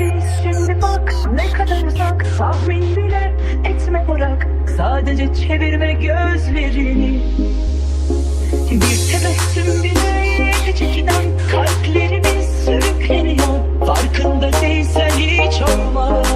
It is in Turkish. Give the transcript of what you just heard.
Neredeyiz şimdi bak ne kadar uzak Tahmin bile etme bırak. Sadece çevirme gözlerini. Bir tebessüm bile yetecek inan Kalplerimiz sürükleniyor. Farkında değilsen hiç olmaz.